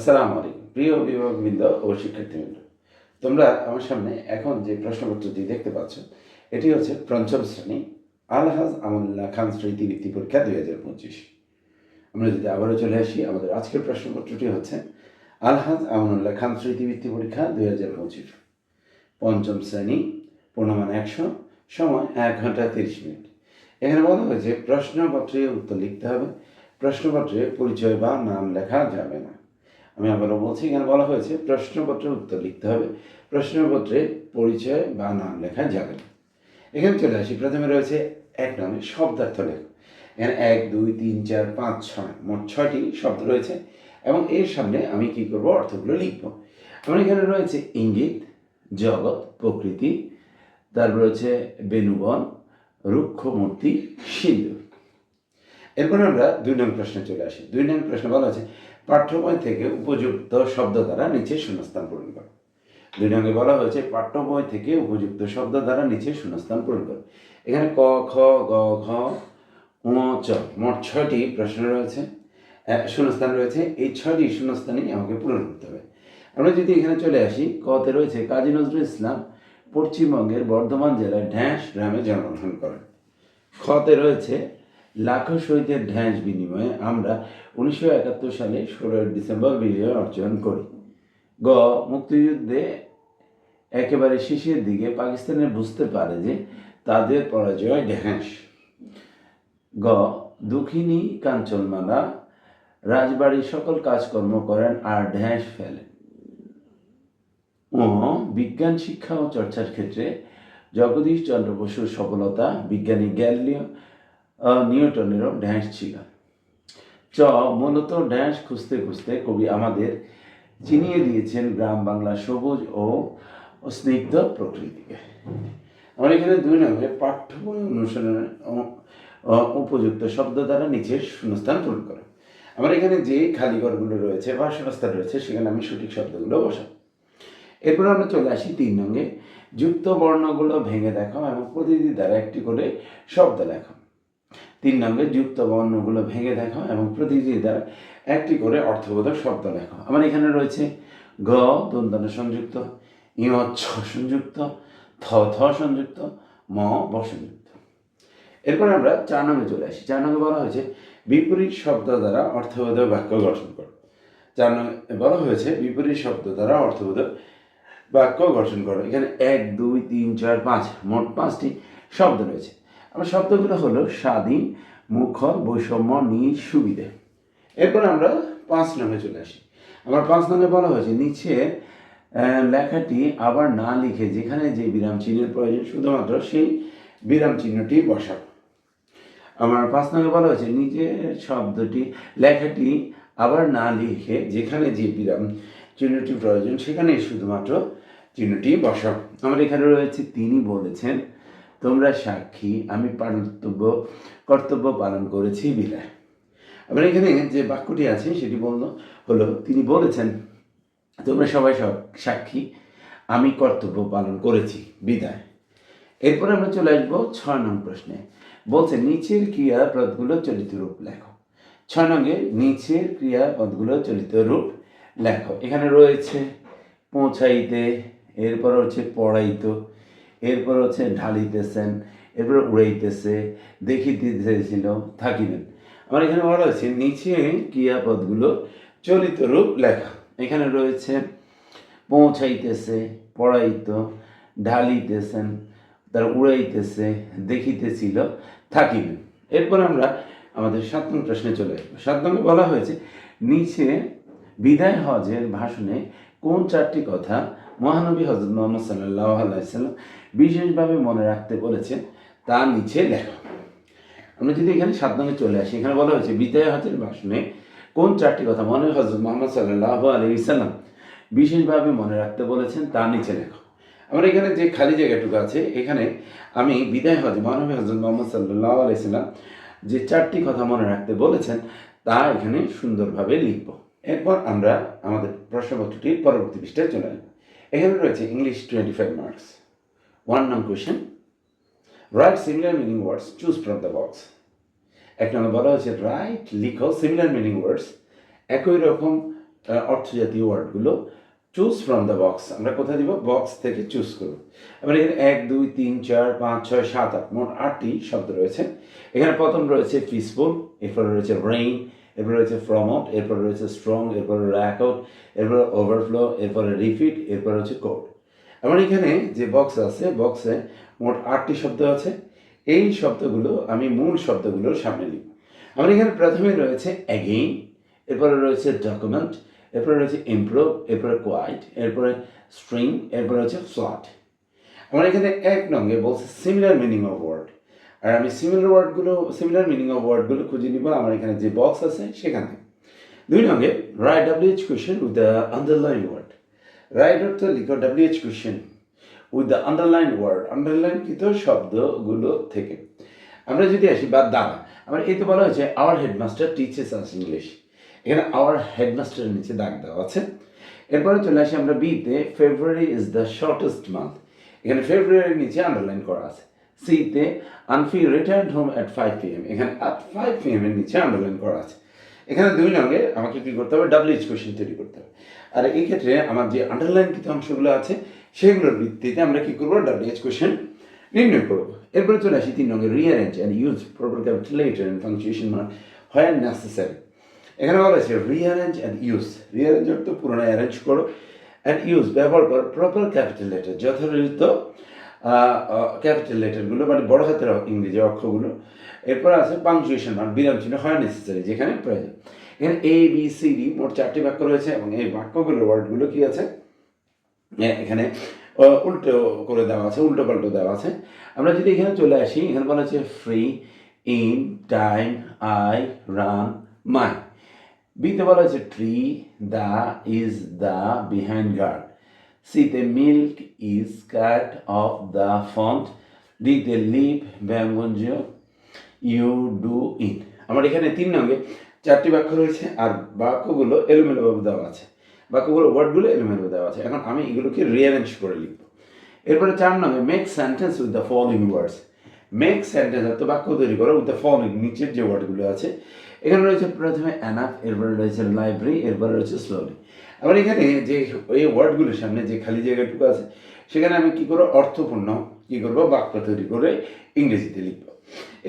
আসসালামু আলাইকুম। প্রিয় অভিভাবকবৃন্দ ও শিক্ষার্থীবৃন্দ, তোমরা আমার সামনে এখন যে প্রশ্নপত্রটি দেখতে পাচ্ছ, এটি হচ্ছে পঞ্চম শ্রেণি আলহাজ আমুল্লাহ খান স্মৃতি বৃত্তি পরীক্ষা দুই হাজার পঁচিশ। আমরা যদি আবারও চলে আসি, আমাদের আজকের প্রশ্নপত্রটি হচ্ছে আলহাজ আমনুল্লাহ খান স্মৃতি বৃত্তি পরীক্ষা দুই হাজার পঁচিশ। পঞ্চম শ্রেণি, পূর্ণমান একশো, সময় এক ঘণ্টা তিরিশ মিনিট। এখানে বলা হয়েছে, প্রশ্নপত্রে উত্তর লিখতে হবে, প্রশ্নপত্রে পরিচয় বা নাম লেখা যাবে না। আমি আবারও বলছি, এখানে বলা হয়েছে প্রশ্নপত্রের উত্তর লিখতে হবে। প্রশ্নপত্রে পরিচয় বা নাম লেখা যাবে না। এখানে চলে আসি। প্রথমে রয়েছে এক নামে শব্দার্থ লেখ। এখানে এক, দুই, তিন, চার, পাঁচ, ছয়, মোট ছয়টি শব্দ রয়েছে এবং এর সামনে আমি কি করব? অর্থগুলো লিখব। আমার এখানে রয়েছে ইঙ্গিত, জগৎ, প্রকৃতি। তারপর রয়েছে বেনুবন রুক্ষমূর্তি, সিন্ধু। এরপর আমরা দুই নং প্রশ্নে চলে আসি। দুই নং প্রশ্নে বলা আছে পাঠ্য বই থেকে উপযুক্ত শব্দ দ্বারা নিচে শূন্যস্থান পূরণ করো। দুই নঙ্গে বলা হয়েছে পাঠ্য বই থেকে উপযুক্ত শব্দ দ্বারা নিচে শূন্যস্থান পূরণ করো। এখানে ক, খ, গ, ঘ চ, মোট ছয়টি প্রশ্ন রয়েছে। শূন্যস্থান রয়েছে। এই ছয়টি শূন্যস্থানই আমাকে পূরণ করতে হবে। আমরা যদি এখানে চলে আসি, কতে রয়েছে, কাজী নজরুল ইসলাম পশ্চিমবঙ্গের বর্ধমান জেলার ঢ্যাঁস গ্রামে জন্মগ্রহণ করেন। খতে রয়েছে লাখো শহীদের ঢ্যাঁস বিনিময়ে আমরা উনিশশো একাত্তর সালে ষোলোই ডিসেম্বর বিজয় অর্জন করি। গ মুক্তিযুদ্ধে একেবারে শেষের দিকে পাকিস্তানের বুঝতে পারে যে তাদের পরাজয় ঢ্যাঁস গ দুঃখিনী কাঞ্চনমালা রাজবাড়ির সকল কাজকর্ম করেন আর ঢ্যাঁস ফেলেন। ও বিজ্ঞান শিক্ষা ও চর্চার ক্ষেত্রে জগদীশ চন্দ্র বসুর সফলতা বিজ্ঞানী গ্যালিলিও আহ, নিউটনেরও ড্যান্স ছিল। চ, মূলত ড্যান্স খুঁজতে খুঁজতে কবি আমাদের চিনিয়ে দিয়েছেন গ্রাম বাংলা সবুজ ও স্নিগ্ধ প্রকৃতিকে। আমার এখানে দুই নম্বরে পাঠ্য বই অনুসরণের উপযুক্ত শব্দ দ্বারা নিচে শূন্যস্থান পূরণ করে। আমার এখানে যে খালি ঘরগুলো রয়েছে বা শূন্যস্থান রয়েছে, সেখানে আমি সঠিক শব্দগুলো বসাবো এরপর আমরা চলে আসি তিন নঙ্গে যুক্ত বর্ণগুলো ভেঙে দেখাও এবং প্রতিটি দ্বারা একটি করে শব্দ লেখো তিন নম্বরে যুক্ত বর্ণগুলো ভেঙে দেখাও এবং প্রতিটি দ্বারা একটি করে অর্থবোধক শব্দ লেখো। আমার এখানে রয়েছে গ দন্তন সংযুক্ত ইয় ছ, সংযুক্ত, থ থ সংযুক্ত, ম, ব সংযুক্ত। এরপর আমরা চার নম্বরে চলে আসি। চার নম্বরে বলা হয়েছে, বিপরীত শব্দ দ্বারা অর্থবোধক বাক্য গঠন করো। চার নম্বরে বলা হয়েছে, বিপরীত শব্দ দ্বারা অর্থবোধক বাক্য গঠন করো। এখানে এক, দুই, তিন, চার, পাঁচ, মোট পাঁচটি শব্দ রয়েছে। আমার শব্দগুলো হলো স্বাধীন, মুখর, বৈষম্য নিজ সুবিধে। এরপর আমরা পাঁচ নামে চলে আসি। আমার পাঁচ নম্বরে বলা হয়েছে, নিচে লেখাটি আবার না লিখে যেখানে যে বিরাম চিহ্নের প্রয়োজন, শুধুমাত্র সেই বিরাম চিহ্নটি বসাবো। আমার পাঁচ নম্বরে বলা হয়েছে নিজের শব্দটি, লেখাটি আবার না লিখে যেখানে যে বিরাম চিহ্নটি প্রয়োজন, সেখানে শুধুমাত্র চিহ্নটি বসাও আমার এখানে রয়েছে, তিনি বলেছেন তোমরা সাক্ষী, আমি কর্তব্য কর্তব্য পালন করেছি বিদায়। আবার এখানে যে বাক্যটি আছে, সেটি বলল, হলো, তিনি বলেছেন, তোমরা সবাই সব সাক্ষী, আমি কর্তব্য পালন করেছি, বিদায়। এরপর আমরা চলে আসব ছয় নং প্রশ্নে। বলছে, নিচের ক্রিয়াপদগুলো চলিত রূপ লেখো। ছয় নঙ্গে নিচের ক্রিয়াপদগুলো চলিত রূপ লেখো। এখানে রয়েছে, পৌঁছাইতে, এরপর হচ্ছে, পড়াইতো। এরপর হচ্ছে ঢালিতেছেন, এরপর উড়াইতেছে দেখিতেছিল থাকিবেন। আমার এখানে বলা হয়েছে, নিচে ক্রিয়াপদগুলো চলিত রূপ লেখা। এখানে রয়েছে, পৌঁছাইতেছে, পড়াইতো, ঢালিতেছেন, তার উড়াইতেছে দেখিতেছিল থাকিবেন। এরপর আমরা আমাদের সাত নং প্রশ্নে চলে আসব। সাত নম্বরে বলা হয়েছে, নিচে বিদায় হজের ভাষণে কোন চারটি কথা মহানবী হজরত মোহাম্মদ সাল্লাহ আলাইসাল্লাম বিশেষভাবে মনে রাখতে বলেছেন তা নিচে লেখা। আমরা যদি এখানে সাত নম্বরে চলে আসি, এখানে বলা হয়েছে, বিদায় হজের ভাষণে কোন চারটি কথা মনে হজরত মোহাম্মদ সাল্লাহ আলী ইসাল্লাম বিশেষভাবে মনে রাখতে বলেছেন তা নিচে লেখো। আমার এখানে যে খালি জায়গাটুকু আছে, এখানে আমি বিদায় হজ মহানবী হজরত মোহাম্মদ সাল্লাহ আলাইসাল্লাম যে চারটি কথা মনে রাখতে বলেছেন, তা এখানে সুন্দরভাবে লিখব। এরপর আমরা আমাদের প্রশ্নপত্রটির পরবর্তী পৃষ্ঠায় চলে আসব। এখানে রয়েছে English twenty five marks one নং question write similar meaning words choose from the box এক নম্বর বলা হয়েছে রাইট লিখো সিমিলার মিনিং ওয়ার্ডস একই রকম অর্থজাতীয় ওয়ার্ডগুলো চুজ ফ্রম দ্য বক্স আমরা কোথায় দিব? বক্স থেকে চুজ করব। এবার এখানে এক, দুই, তিন, চার, পাঁচ, ছয়, সাত, আট, মোট আটটি শব্দ রয়েছে। এখানে প্রথম রয়েছে পিসফুল এরপর রয়েছে রেইন এরপর রয়েছে ফ্রম আউট এরপর রয়েছে স্ট্রং এরপর র্যাক আউট এরপর ওভারফ্লো এরপরে রিফিট এরপর হচ্ছে কোড আমার এখানে যে বক্স আছে বক্সে মোট আটটি শব্দ আছে। এই শব্দগুলো আমি মূল শব্দগুলোর সামনে লিখব আমার এখানে প্রথমে রয়েছে অ্যাগেইন এরপরে রয়েছে ডকুমেন্ট এরপরে রয়েছে ইমপ্রুভ এরপরে কোয়াইট এরপরে স্ট্রিং এরপরে হচ্ছে ফ্লাট আমার এখানে এক নঙ্গে বলছে সিমিলার মিনিং অফ ওয়ার্ড আর আমি সিমিলার ওয়ার্ডগুলো সিমিলার মিনিং অফ ওয়ার্ডগুলো খুঁজে নিব আমার এখানে যে বক্স আছে সেখানে দুই নঙ্গে write WH question with the underline word write অর্থ লিখো WH question with the underline word আন্ডারলাইনকৃত শব্দগুলো থেকে। আমরা যদি আসি, বা দাদা আমার এই তো বলা হয়েছে our headmaster teaches us English এখানে আওয়ার হেডমাস্টারের নিচে দাগ দেওয়া আছে। এরপরে চলে আসি আমরা বিতে February is the shortest month এখানে ফেব্রুয়ারির নিচে আন্ডারলাইন করা আছে। সিতে আনফি retired home at five P M এখানে অ্যাট ফাইভ পি এম এর নিচে আন্ডারলাইন করা আছে। এখানে দুই রঙে আমাকে কী করতে হবে? ডাব্লিউএইচ কোয়েশ্চেন তৈরি করতে হবে। আর এই ক্ষেত্রে আমার যে আন্ডারলাইন কিছু অংশগুলো আছে, সেগুলোর ভিত্তিতে আমরা কী করব? ডাব্লিউএইচ কোয়েশ্চেন নির্ণয় করব। এরপরে চলে আসি তিন রঙের rearrange and use proper capital and punctuation মানে হয় নেসেসারি এখানে বলা আছে রিয়ারেঞ্জ অ্যান্ড ইউজ রিয়ারেঞ্জ অর্থ পুরোনো অ্যারেঞ্জ করো। অ্যান্ড ইউজ ব্যবহার করো। প্রপার ক্যাপিটাল লেটার যথাযথ ক্যাপিটাল লেটারগুলো মানে বড় হাতের ইংরেজি অক্ষরগুলো। এরপর আছে পাংচুয়েশন মানে বিরাম চিহ্ন হয় নেসেসারি যেখানে প্রয়োজন। এখানে এ বি সি ডি মোট চারটি বাক্য রয়েছে এবং এই বাক্যগুলোর ওয়ার্ডগুলো কি আছে? এখানে উল্টো করে দেওয়া আছে, উল্টো পাল্টো দেওয়া আছে। আমরা যদি এখানে চলে আসি, এখানে বলা হচ্ছে free in time I run my বিতে বলা হচ্ছে tree the is the behind guard সিতে milk is cut off the front ডিতে লিভ ব্যঙ্গঞ্জ ইউ ডু ইন আমার এখানে তিন নঙ্গে চারটি বাক্য রয়েছে আর বাক্যগুলো এলোমেলোভাবে দেওয়া আছে। বাক্যগুলো ওয়ার্ডগুলো এলোমেলো দেওয়া আছে। এখন আমি এগুলোকে রিঅ্যারেঞ্জ করে লিখব। এরপরে চার নম্বরে make sentence with the following words make sentence অর্থ বাক্য তৈরি করো উইথ দ্য ফলোইং নিচের যে ওয়ার্ডগুলো আছে। এখানে রয়েছে প্রথমে অ্যানাফ এরপরে রয়েছে লাইব্রেরি এরপরে রয়েছে স্লোলি আবার এখানে যে এই ওয়ার্ডগুলোর সামনে যে খালি জায়গাটুকু আছে, সেখানে আমি কি করব? অর্থপূর্ণ কি করব? বাক্য তৈরি করে ইংরেজিতে লিখব।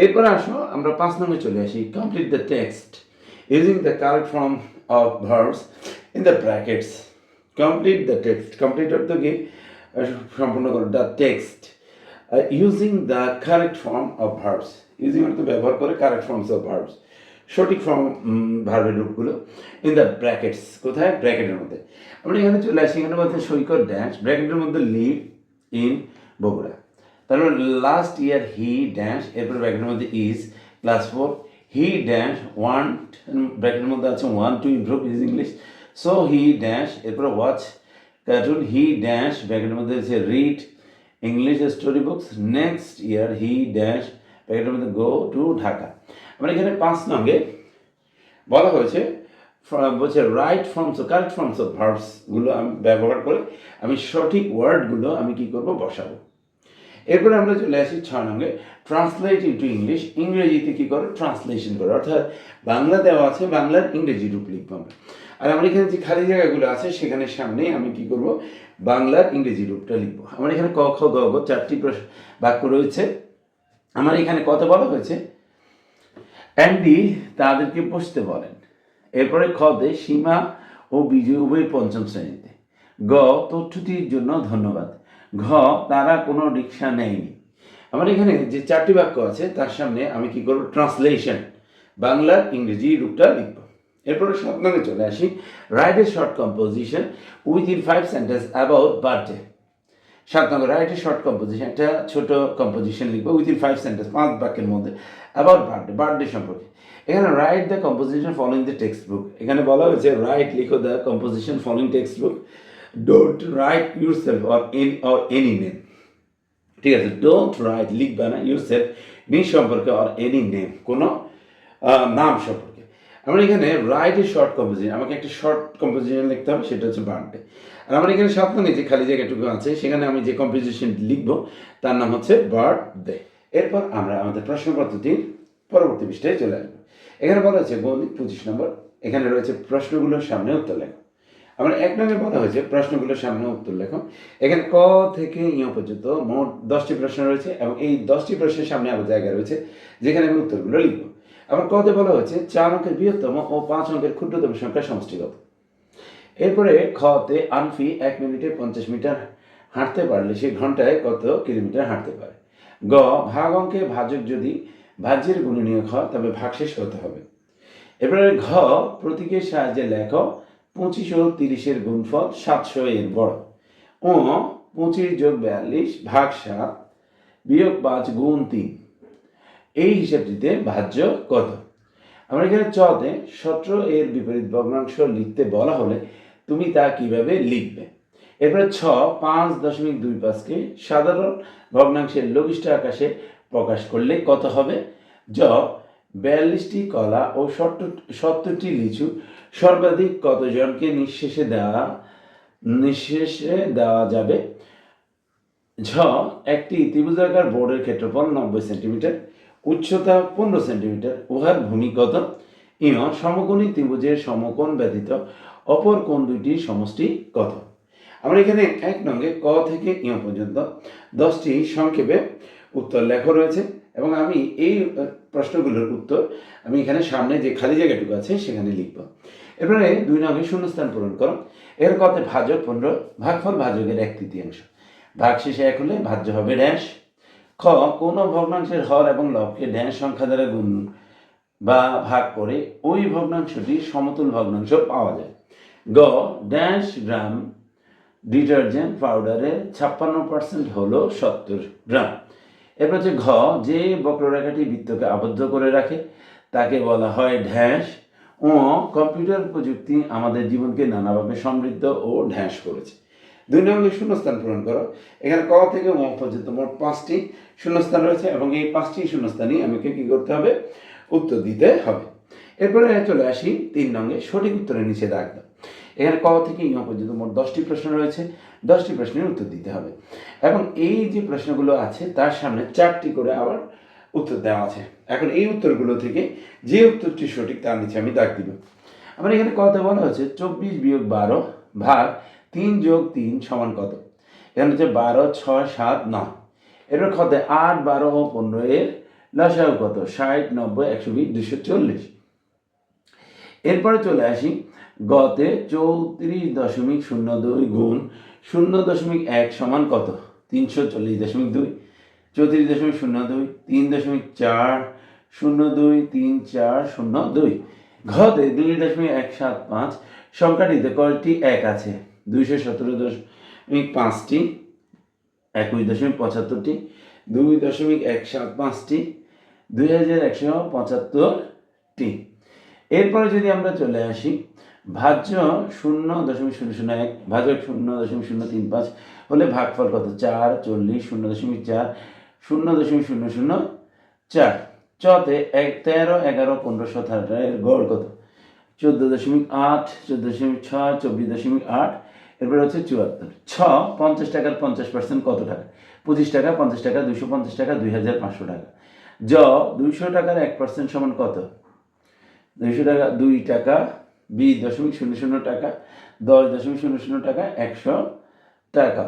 এরপরে আসো, আমরা পাঁচ নম্বরে চলে আসি। Complete the text using the correct form of verbs in the brackets complete the text complete অর্থ কি? সম্পূর্ণ করো the text using the correct form of verbs using অর্থ ব্যবহার করে কারেক্ট ফর্মস অফ ভার্বস সঠিক ফর্ম ভার্বের রূপগুলো ইন দ্য ব্র্যাকেটস কোথায়? ব্র্যাকেটের মধ্যে। আমরা এখানে চলে আসি, এখানে বলতে সৈকত ড্যাশ ব্র্যাকেটের মধ্যে লিভ ইন বগুড়া। তারপর লাস্ট ইয়ার হি ড্যাশ এরপর ব্র্যাকেটের মধ্যে is class four he dash want ব্র্যাকেটের মধ্যে আছে want to improve his English so he dash এরপর ওয়াচ কার্টুন হি ড্যাশ ব্র্যাকেটের মধ্যে আছে read English story books next year he dash ব্র্যাকেটের মধ্যে গো টু ঢাকা আমরা এখানে পাঁচ নঙ্গে বলা হয়েছে বলছে write forms correct forms of ভার্বসগুলো আমি ব্যবহার করে আমি সঠিক ওয়ার্ডগুলো আমি কি করব, বসাবো। এরপরে আমরা চলে আসি ছয় নঙ্গে ট্রান্সলেট ইন্টু ইংলিশ ইংরেজিতে কী করে? ট্রান্সলেশন করে। অর্থাৎ বাংলা দেওয়া আছে, বাংলার ইংরেজি রূপ লিখব আমরা। আর আমার এখানে যে খালি জায়গাগুলো আছে, সেখানে সামনে আমি কি করব? বাংলার ইংরেজি রূপটা লিখব। আমার এখানে ক, খ, গ চারটি বাক্য রয়েছে। আমার এখানে কত বলা হয়েছে? অ্যান্ডি তাদেরকে বসতে বলেন। এরপরে খদে, সীমা ও বিজয় উভয় পঞ্চম শ্রেণীতে। গ, তথ্যটির জন্য ধন্যবাদ। ঘ, তারা কোনো রিক্সা নেয়নি। আমার এখানে যে চারটি বাক্য আছে, তার সামনে আমি কি করব? ট্রান্সলেশন বাংলার ইংরেজি রূপটা লিখব। এরপরে সাত নম্বরে চলে আসি। Write a short composition with in five sentence about birthday সাত নম্বর রাইট এ শর্ট কম্পোজিশন একটা ছোট কম্পোজিশন লিখব উইথিন ফাইভ সেন্টেন্স পাঁচ বাক্যের মধ্যে। অ্যাবাউট বার্থডে বার্থডে সম্পর্কে। এখানে write the composition following the text book এখানে বলা হয়েছে রাইট লিখো the composition following text book don't write yourself or N or any name ঠিক আছে ডোন্ট রাইট লিখবে না ইউর সেলফ নি সম্পর্কে অর এনি নেম কোনো নাম সম্পর্কে। আমরা এখানে রাইট এ শর্ট কম্পোজিশন আমাকে একটা শর্ট কম্পোজিশন লিখতে হবে, সেটা হচ্ছে বার্থডে আর আমার এখানে নঙ্গে যে খালি জায়গাটুকু আছে, সেখানে আমি যে কম্পোজিশন লিখব, তার নাম হচ্ছে বার্থডে এরপর আমরা আমাদের প্রশ্নপত্রটির পরবর্তী পৃষ্ঠায় চলে আসব। এখানে বলা হচ্ছে গণিত পঁচিশ নম্বর। এখানে রয়েছে প্রশ্নগুলোর সামনে উত্তর লেখো। আমার এক নম্বরে বলা হয়েছে প্রশ্নগুলোর সামনে উত্তর লেখো। এখানে ক থেকে ইয় পর্যন্ত মোট দশটি প্রশ্ন রয়েছে এবং এই দশটি প্রশ্নের সামনে আবার জায়গা রয়েছে যেখানে আমি উত্তরগুলো লিখব। আবার কতে বলা হয়েছে চার অঙ্কের বৃহত্তম ও পাঁচ অঙ্কের ক্ষুদ্রতম সংখ্যা সমষ্টিগত। এরপরে খতে আনফি এক মিনিটে পঞ্চাশ মিটার হাঁটতে পারলে সে ঘন্টায় কত কিলোমিটার হাঁটতে পারে? গ, ভাগ অঙ্কে ভাজক যদি ভাজ্যের গুণনীয়ক হয়, তবে ভাগশেষ হতে হবে। এবারে ঘ, প্রতীকের সাহায্যে লেখ পঁচিশ ও তিরিশের গুণফল সাতশো এর বড়। ও পঁচিশ যোগ বিয়াল্লিশ, ভাগ সাত, বিয়োগ পাঁচ গুণ তিন। এই হিসাবটিতে ভাজ্য কত? আমরা এখানে চতে সতেরো এর বিপরীত ভগ্নাংশ লিখতে বলা হলে তুমি তা কীভাবে লিখবে? এরপরে ছ, পাঁচ দশমিক দুই পাঁচকে সাধারণ ভগ্নাংশের লঘিষ্ঠ আকাশে প্রকাশ করলে কত হবে? জ, বিয়াল্লিশটি কলা ও সত্তর, সত্তরটি লিচু সর্বাধিক কতজনকে নিঃশেষে দেওয়া নিঃশেষে দেওয়া যাবে? ঝ, একটি ত্রিভুজাকার বোর্ডের ক্ষেত্রফল নব্বই সেন্টিমিটার, উচ্চতা পনেরো সেন্টিমিটার, উহার ভূমি কত? ইয়, সমকোণী ত্রিভুজের সমকোণ ব্যতীত অপর কোণ দুইটির সমষ্টি কত? আমরা এখানে এক নঙ্গে ক থেকে ইয় পর্যন্ত দশটি সংক্ষেপে উত্তর লেখা রয়েছে এবং আমি এই প্রশ্নগুলোর উত্তর আমি এখানে সামনে যে খালি জায়গাটুকু আছে সেখানে লিখব। এরপরে দুই নঙ্গে শূন্যস্থান পূরণ করো। এর কতে ভাজক পনেরো, ভাগফল ভাজকের এক তৃতীয়াংশ। ভাগ শেষে এক হলে ভাজ্য হবে ড্যাশ। খ, কোন ভগ্নাংশের হর এবং লবকে ড্যাশ সংখ্যা দ্বারা গুণ বা ভাগ করে ওই ভগ্নাংশটি সমতুল ভগ্নাংশ পাওয়া যায়। গ, ড্যাশ গ্রাম ডিটারজেন্ট পাউডারে ছাপ্পান্ন পার্সেন্ট হলো সত্তর গ্রাম। এরপর হচ্ছে ঘ, যে বক্ররেখাটি বৃত্তকে আবদ্ধ করে রাখে, তাকে বলা হয় ঢ্যাস। ও কম্পিউটার প্রযুক্তি আমাদের জীবনকে নানাভাবে সমৃদ্ধ ও ঢ্যাস করেছে। দুই নম্বরে শূন্যস্থান পূরণ করো। এখানে ক থেকে ম পর্যন্ত মোট পাঁচটি শূন্যস্থান রয়েছে এবং এই পাঁচটি শূন্যস্থানই আমাকে কী করতে হবে? উত্তর দিতে হবে। এরপরে চলে আসি তিন নঙ্গে সঠিক উত্তরের নিচে দাগ দাও এখানে ক থেকে ইম পর্যন্ত মোট দশটি প্রশ্ন রয়েছে। দশটি প্রশ্নের উত্তর দিতে হবে। এবং এই যে প্রশ্নগুলো আছে, তার সামনে চারটি করে আবার উত্তর দেওয়া আছে। এখন এই উত্তরগুলো থেকে যে উত্তরটি সঠিক তার নিচে আমি দাগ দিব। আমার এখানে কথা বলা হচ্ছে চব্বিশ বিয়োগ বারো ভাগ তিন যোগ তিন সমান কত? এখানে হচ্ছে বারো, ছয়, সাত, নয়। এরপর কত আট, বারো ও পনেরো এর লসাগু কত? ষাট, নব্বই, একশো বিশ দুশো চল্লিশ। এরপরে চলে আসি গতে চৌত্রিশ দশমিক শূন্য দুই গুণ শূন্য দশমিক এক সমান কত? তিনশো চল্লিশ দশমিক দুই। চৌত্রিশ দশমিক শূন্য দুই, তিন দশমিক চার, শূন্য দুই, তিন চার, শূন্য দুই। ঘতে দুই দশমিক এক সাত পাঁচ, সংখ্যাটিতে কয়টি এক আছে। দুইশো সতেরো দশমিক পাঁচটি, একুশ দশমিক পঁচাত্তরটি, দুই দশমিক এক সাত পাঁচটি, দুই হাজার একশো পঁচাত্তরটি। এরপরে যদি আমরা চলে আসি ভাজ্য শূন্য দশমিক শূন্য শূন্য এক ভাজক শূন্য দশমিক শূন্য তিন পাঁচ হলে ভাগফল কত? চার, চল্লিশ, শূন্য দশমিক চার, শূন্য দশমিক শূন্য শূন্য চার। চতে এক, তেরো, এগারো, পনেরো, সতেরো এর গড় কত? চোদ্দ দশমিক আট, চোদ্দ দশমিক ছয়, চব্বিশ দশমিক আট, এরপরে হচ্ছে চুয়াত্তর। ছ, পঞ্চাশ টাকার পঞ্চাশ পার্সেন্ট কত টাকা? পঁচিশ টাকা, পঞ্চাশ টাকা দুশো পঞ্চাশ টাকা, দুই হাজার পাঁচশো টাকা। জ দুইশো টাকার এক পার্সেন্ট সমান কত? দুইশো টাকা, দুই টাকা বিশ দশমিক শূন্য শূন্য টাকা, দশ দশমিক শূন্য শূন্য টাকা, একশো টাকা।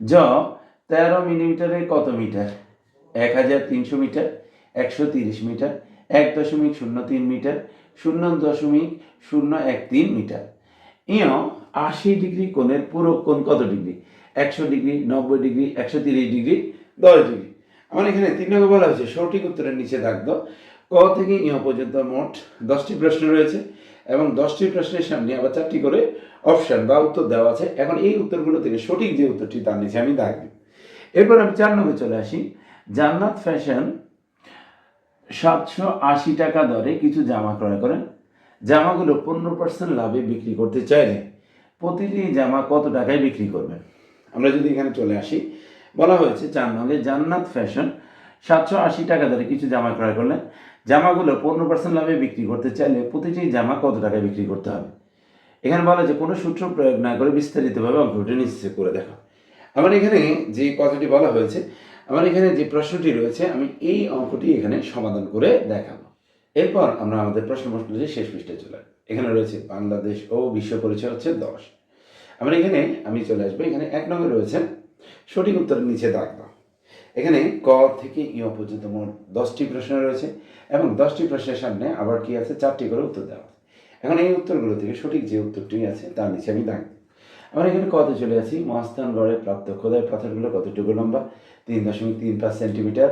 জ, তেরো মিলিমিটারে কত মিটার? এক হাজার তিনশো মিটার, একশো তিরিশ মিটার, এক দশমিক শূন্য তিন মিটার, শূন্য দশমিক শূন্য এক তিন মিটার। ইয়, আশি ডিগ্রি কোণের পুরো কোণ কত ডিগ্রি? একশো ডিগ্রি, নব্বই ডিগ্রি, একশো তিরিশ ডিগ্রি, দশ ডিগ্রি। আমার এখানে তিন নম্বর বলা হয়েছে, সঠিক উত্তরের নিচে রাখতো ক থেকে ইহ পর্যন্ত মোট দশটি প্রশ্ন রয়েছে। এবং দশটি প্রশ্নের সামনে আবার চারটি করে অপশন বা উত্তর দেওয়া আছে। এখন এই উত্তরগুলো থেকে সঠিক যে উত্তরটি তার নিচে আমি দাগ দিই। এরপর আমি চার নম্বরে চলে আসি। জান্নাত ফ্যাশন সাতশো আশি টাকা দরে কিছু জামা ক্রয় করেন। জামাগুলো পনেরো পার্সেন্ট লাভে বিক্রি করতে চাইলে প্রতিটি জামা কত টাকায় বিক্রি করবেন? আমরা যদি এখানে চলে আসি, বলা হয়েছে চার নঙ্গে জান্নাত ফ্যাশন সাতশো আশি টাকা দরে কিছু জামা ক্রয় করলেন। জামাগুলো পনেরো পার্সেন্ট লাভে বিক্রি করতে চাইলে প্রতিটি জামা কত টাকায় বিক্রি করতে হবে? এখানে বলা যে কোনো সূত্র প্রয়োগ না করে বিস্তারিতভাবে অঙ্কটি নিশ্চিত করে দেখো। আমার এখানে যে কথাটি বলা হয়েছে, আমার এখানে যে প্রশ্নটি রয়েছে, আমি এই অঙ্কটি এখানে সমাধান করে দেখাবো। এরপর আমরা আমাদের প্রশ্ন প্রশ্নটি শেষ পৃষ্ঠে চলে। এখানে রয়েছে, বাংলাদেশ ও বিশ্ব পরিচয় হচ্ছে দশ। আমার এখানে, আমি চলে আসব, এখানে এক নম্বর রয়েছে, সঠিক উত্তরের নিচে দাগ দাও। এখানে ক থেকে ইয় পর্যন্ত মোট দশটি প্রশ্ন রয়েছে এবং দশটি প্রশ্নের সামনে আবার কি আছে? চারটি করে উত্তর দেওয়া এখন এই উত্তরগুলো থেকে সঠিক যে উত্তরটি আছে তার নিচে আমি দিই। আমরা এখানে কত চলে আছি মহাস্থানগড়ে প্রাপ্ত খোদাই পাথরগুলো কতটুকু লম্বা? তিন দশমিক তিন পাঁচ সেন্টিমিটার,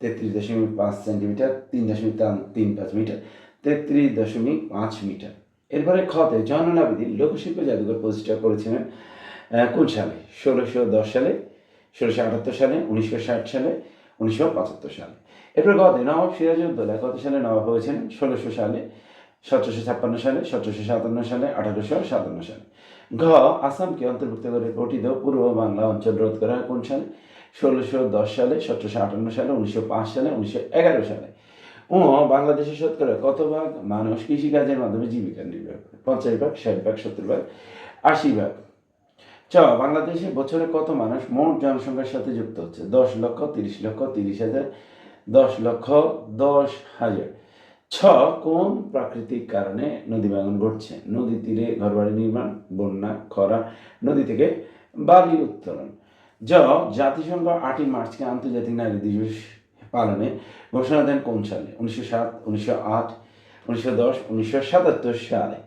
তেত্রিশ দশমিক পাঁচ সেন্টিমিটার, তিন দশমিক তান- পাঁচ মিটার, তেত্রিশ দশমিক পাঁচ মিটার। এরপরে খতে আবেদিন লোকশিল্প জাদুঘর প্রতিষ্ঠা করেছিলেন কোন সালে? ষোলোশো দশ সালে ষোলোশো আটাত্তর সালে, উনিশশো ষাট সালে, উনিশশো পঁচাত্তর সালে। এরপর গতে নবাব সিরাজউদ্দৌলা কত সালে নবাব হয়েছেন ষোলোশো সালে, সতেরোশো ছাপ্পান্ন সালে, সতেরোশো সাতান্ন সালে, আঠারোশো সাতান্ন সালে। ঘ, আসামকে অন্তর্ভুক্ত করে গঠিত পূর্ব বাংলা অঞ্চল রোধ করা হয় কোন সালে? ষোলোশো দশ সালে, সতেরোশো আটান্ন সালে, উনিশশো পাঁচ সালে, উনিশশো এগারো সালে। ও বাংলাদেশে শতকরা কত ভাগ? মানুষ কৃষিকাজের মাধ্যমে জীবিকা নির্বাহ করে। পঞ্চাশ ভাগ, ষাট ভাগ, সত্তর ভাগ, আশি ভাগ। চ বাংলাদেশে বছরে কত মানুষ মোট জনসংখ্যার সাথে যুক্ত হচ্ছে? দশ লক্ষ, তিরিশ লক্ষ, তিরিশ হাজার, দশ লক্ষ, দশ হাজার। ছ, কোন প্রাকৃতিক কারণে নদী ভাঙন ঘটছে? নদী তীরে ঘরবাড়ি নির্মাণ, বন্যা, খরা, নদী থেকে বালি উত্তোলন। জ, জাতিসংঘ আটই মার্চকে আন্তর্জাতিক নারী দিবস পালনে ঘোষণা দেন কোন সালে? উনিশশো সাত, উনিশশো আট, উনিশশো দশ, উনিশশো সাতাত্তর সালে।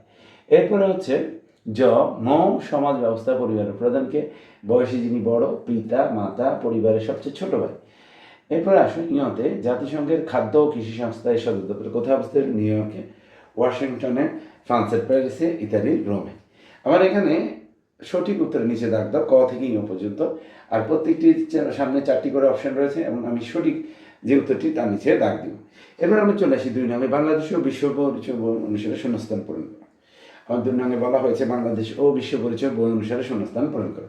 এরপরে হচ্ছে জ মৌ সমাজ ব্যবস্থা, পরিবারের প্রধানকে। বয়সী যিনি বড়, পিতা, মাতা, পরিবারের সবচেয়ে ছোট ভাই। এরপরে আসুন ইয়তে জাতিসংঘের খাদ্য ও কৃষি সংস্থা এই সদর দপ্তর কোথায় অবস্থিত নিউ ইয়র্কে, ওয়াশিংটনে, ফ্রান্সের প্যারিসে ইত্যাদি রোমে। আমার এখানে সঠিক উত্তরের নিচে দাগ দাও, ক থেকে ইয় পর্যন্ত। আর প্রত্যেকটি সামনে চারটি করে অপশন রয়েছে এবং আমি সঠিক যে উত্তরটি তার নিচে দাগ দিব। এবার আমি চলে আসি দুই নামে বাংলাদেশ ও বিশ্ব পরিচয় অনুসারে শূন্যস্থান পূরণ। নামে বলা হয়েছে, বাংলাদেশ ও বিশ্ব পরিচয় বই অনুসারে শূন্যস্থান পূরণ করে।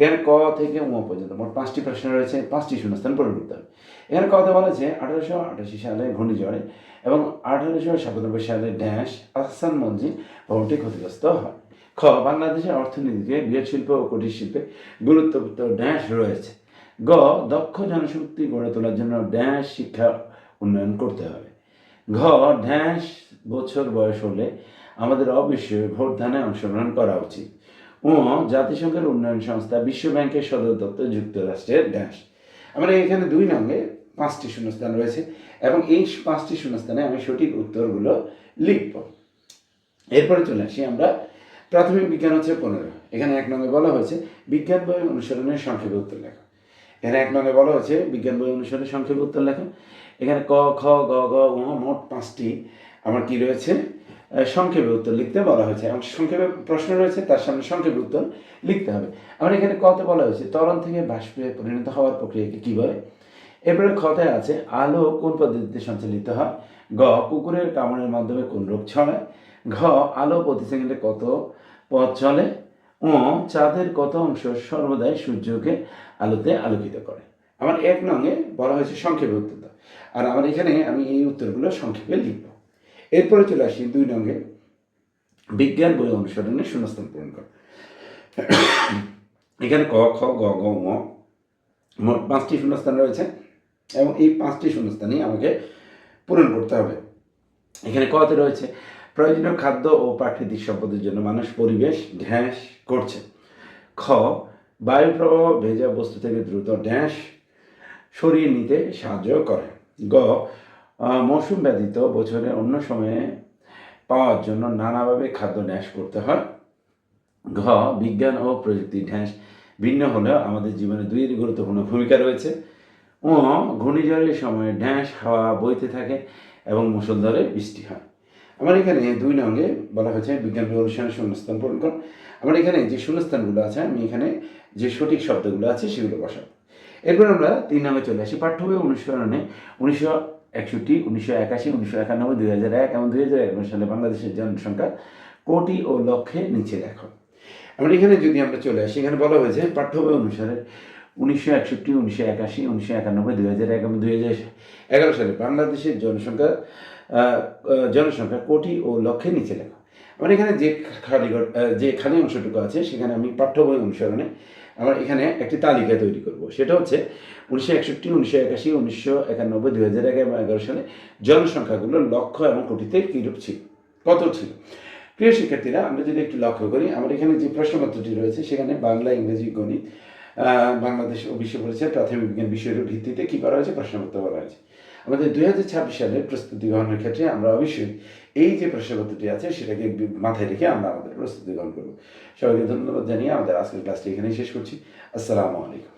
এখানে ক থেকে উ পর্যন্ত মোট পাঁচটি প্রশ্ন রয়েছে, পাঁচটি শূন্যস্থান পূরণ করতে হবে। এখানে কথা বলা হয়েছে আঠারোশো আটাশি সালে ঘূর্ণিঝড়ে এবং আঠারোশো সাতানব্বই সালে ড্যাশ আহসান মঞ্জিল ভবনটি ক্ষতিগ্রস্ত হয়। খ, বাংলাদেশের অর্থনীতিতে বৃহৎ শিল্প ও কুটির শিল্পে গুরুত্বপূর্ণ ড্যাশ রয়েছে। গ, দক্ষ জনশক্তি গড়ে তোলার জন্য ড্যাশ শিক্ষা উন্নয়ন করতে হবে। ঘ, ড্যাশ বছর বয়স হলে আমাদের অবশ্যই ভোট দানে অংশগ্রহণ করা উচিত। ও জাতিসংঘের উন্নয়ন সংস্থা বিশ্ব ব্যাংকের সদর দপ্তর যুক্তরাষ্ট্রের ড্যাশ। আমরা এখানে দুই নামে পাঁচটি শূন্যস্থান রয়েছে এবং এই পাঁচটি শূন্যস্থানে আমি সঠিক উত্তরগুলো লিখব। এরপরে চলে আসি আমরা। প্রাথমিক বিজ্ঞান হচ্ছে পনেরো। এখানে এক নম্বরে বলা হয়েছে বিজ্ঞান বই অনুসরণের সংক্ষেপে উত্তর লেখা। এখানে এক নম্বরে বলা হয়েছে বিজ্ঞান বই অনুসরণের সংক্ষেপে উত্তর লেখা। এখানে ক, খ, গ উ মোট পাঁচটি। আমার কি রয়েছে? সংক্ষেপে উত্তর লিখতে বলা হয়েছে। এবং সংক্ষেপে প্রশ্ন রয়েছে, তার সামনে সংক্ষেপে উত্তর লিখতে হবে। আমার এখানে কত বলা হয়েছে? তরল থেকে বাষ্পে পরিণত হওয়ার প্রক্রিয়াকে কি বলে? এরপরে খতায় আছে, আলো কোন পদ্ধতিতে সঞ্চালিত হয়? গ, কুকুরের কামড়ের মাধ্যমে কোন রোগ ছড়ায়? ঘ, আলো প্রতি সেকেন্ডে কত পথ চলে? ও চাঁদের কত অংশ সর্বদাই সূর্যকে আলোতে আলোকিত করে? আমার এক নঙে বলা হয়েছে সংক্ষেপে উত্তর আর আমার এখানে আমি এই উত্তরগুলো সংক্ষেপে লিখব। এরপরে চলে আসি দুই নঙ্গে বিজ্ঞান বই অনুসরণে শূন্যস্থান পূরণ কর। এখানে ক, খ, গ গ ম মোট পাঁচটি শূন্যস্থান রয়েছে এবং এই পাঁচটি শূন্যস্থানই আমাকে পূরণ করতে হবে। এখানে কতে রয়েছে, প্রয়োজনীয় খাদ্য ও প্রাকৃতিক সম্পদের জন্য মানুষ পরিবেশ ঢ্যাঁস করছে। খ বায়ু প্রবাহ ভেজা বস্তু থেকে দ্রুত ড্যাশ সরিয়ে নিতে সাহায্য করে। গ মৌসুম ব্যতীত বছরের অন্য সময়ে পাওয়ার জন্য নানাভাবে খাদ্য ড্যাশ করতে হয়। ঘ, বিজ্ঞান ও প্রযুক্তি ঢ্যাঁস ভিন্ন হলেও আমাদের জীবনে দুই গুরুত্বপূর্ণ ভূমিকা রয়েছে। ও ঘূর্ণিঝড়ের সময় ড্যাশ হাওয়া বইতে থাকে এবং মুষলধারে বৃষ্টি হয়। আমার এখানে দুই নঙ্গে বলা হয়েছে বিজ্ঞান অনুষ্ঠানের শূন্যস্থান পূরণ কর। আমার এখানে যে শূন্যস্থানগুলো আছে, আমি এখানে যে সঠিক শব্দগুলো আছে সেগুলো বসাবো। এরপর আমরা তিন নামে চলে আসি পাঠ্য বই অনুসরণে উনিশশো একষট্টি, উনিশশো একাশি, উনিশশো একানব্বই, দুই হাজার এক এবং দুই হাজার এগারো সালে বাংলাদেশের জনসংখ্যা কোটি ও লক্ষে নিচে দেখো আমরা এখানে যদি আমরা চলে আসি, এখানে বলা হয়েছে পাঠ্য বই অনুসারে উনিশশো একষট্টি, উনিশশো একাশি, উনিশশো একানব্বই, দুই হাজার এক এবং দুই হাজার এগারো সালে বাংলাদেশের জনসংখ্যা জনসংখ্যা কোটি ও লক্ষে নিচে লেখা। আমার এখানে যে খালি যে খালি অংশটুকু আছে, সেখানে আমি পাঠ্য বই অনুসরণে আমার এখানে একটি তালিকা তৈরি করব। সেটা হচ্ছে উনিশশো একষট্টি, উনিশশো একাশি, উনিশশো একানব্বই, দুই হাজার এবং এগারো সালে জনসংখ্যাগুলো লক্ষ এবং কোটিতে কীরূপ ছিল? কত ছিল? প্রিয় শিক্ষার্থীরা, আমরা যদি একটু লক্ষ্য করি, আমার এখানে যে প্রশ্নপত্রটি রয়েছে, সেখানে বাংলা, ইংরেজি, গণিত বাংলাদেশ ও বিশ্ব পরিচয়, প্রাথমিক বিজ্ঞান বিষয়ের ভিত্তিতে কী করা হয়েছে? প্রশ্নপত্র করা হয়েছে। আমাদের দুই হাজার ছাব্বিশ সালের প্রস্তুতি গ্রহণের ক্ষেত্রে আমরা অবশ্যই এই যে প্রশ্নপত্রটি আছে, সেটাকে মাথায় রেখে আমরা আমাদের প্রস্তুতি গ্রহণ করব। সবাইকে ধন্যবাদ জানিয়ে আমাদের আজকের ক্লাসটি এখানেই শেষ করছি। আসসালামু আলাইকুম।